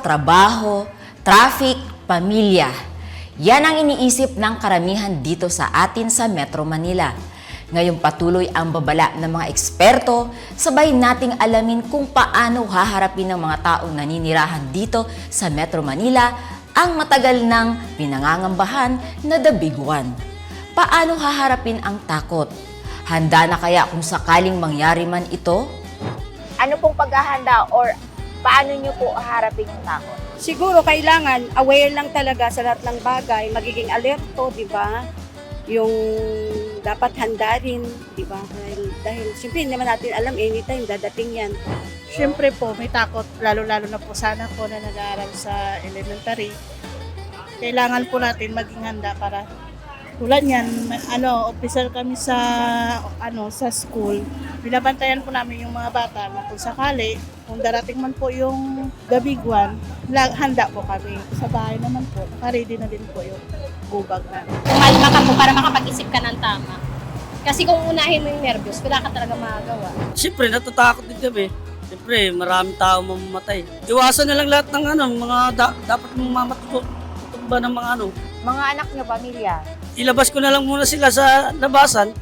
trabaho, traffic, pamilya. Yan ang iniisip ng karamihan dito sa atin sa Metro Manila. Ngayong patuloy ang babala ng mga eksperto, sabay nating alamin kung paano haharapin ng mga taong naninirahan dito sa Metro Manila ang matagal nang pinangangambahan na The Big One. Paano haharapin ang takot? Handa na kaya kung sakaling mangyari man ito? Ano pong paghahanda or paano nyo po harapin yung takot? Siguro kailangan aware lang talaga sa lahat ng bagay, magiging alerto, 'di ba? Yung dapat handa rin, 'di ba? Dahil, dahil siyempre hindi naman natin alam anytime dadating 'yan. Siyempre po, may takot, lalo-lalo na po sana po na nag-aaral sa elementary. Kailangan po natin maging handa para tulad niyan, ano, officer kami sa ano sa school. Binabantayan po namin yung mga bata na kung sakali, kung darating man po yung the big one, la- handa po kami. Sa bahay naman po, naka-ready na din po yung bubag namin. Kumalma ka po para makapag-isip ka ng tama. Kasi kung unahin mo yung nervous, wala ka talaga magagawa. Siyempre, natatakot din kami. Siyempre, maraming tao mamamatay. Iwasan na lang lahat ng ano, mga da- dapat mong mamatutumba ng mga ano. Mga anak nyo, pamilya, Ilabas ko na lang muna sila sa labasan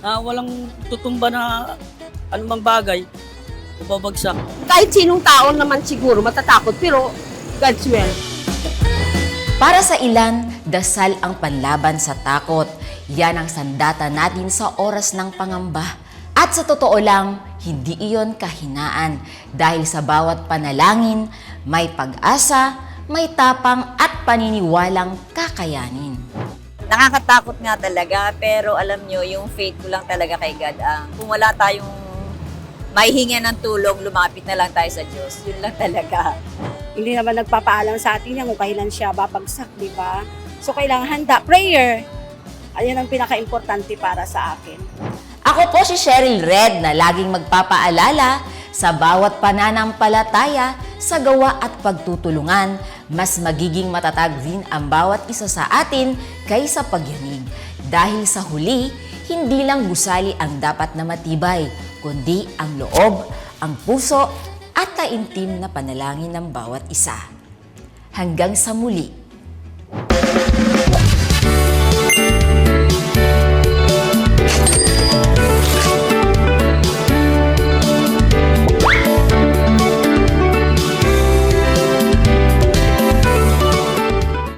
na walang tutumba na anumang bagay o babagsak. kahit sinong tao naman siguro matatakot pero God's will. Para sa ilan, dasal ang panlaban sa takot. Yan ang sandata natin sa oras ng pangamba. At sa totoo lang, hindi iyon kahinaan dahil sa bawat panalangin, may pag-asa, may tapang at paniniwalang kakayanin. Nakakatakot nga talaga, pero alam nyo, yung faith ko lang talaga kay God ang kung wala tayong may hinga ng tulong, lumapit na lang tayo sa Diyos. Yun lang talaga. Hindi naman nagpapaalam sa atin yan kung kailan siya babagsak, 'di ba? So kailangan handa, prayer. Ayan ang pinaka-importante para sa akin. Ako po si Cheryl Red na laging magpapaalala sa bawat pananampalataya, sa gawa at pagtutulungan, mas magiging matatag din ang bawat isa sa atin kaysa pagyanig. Dahil sa huli, hindi lang gusali ang dapat na matibay, kundi ang loob, ang puso, at kaintim na panalangin ng bawat isa. Hanggang sa muli,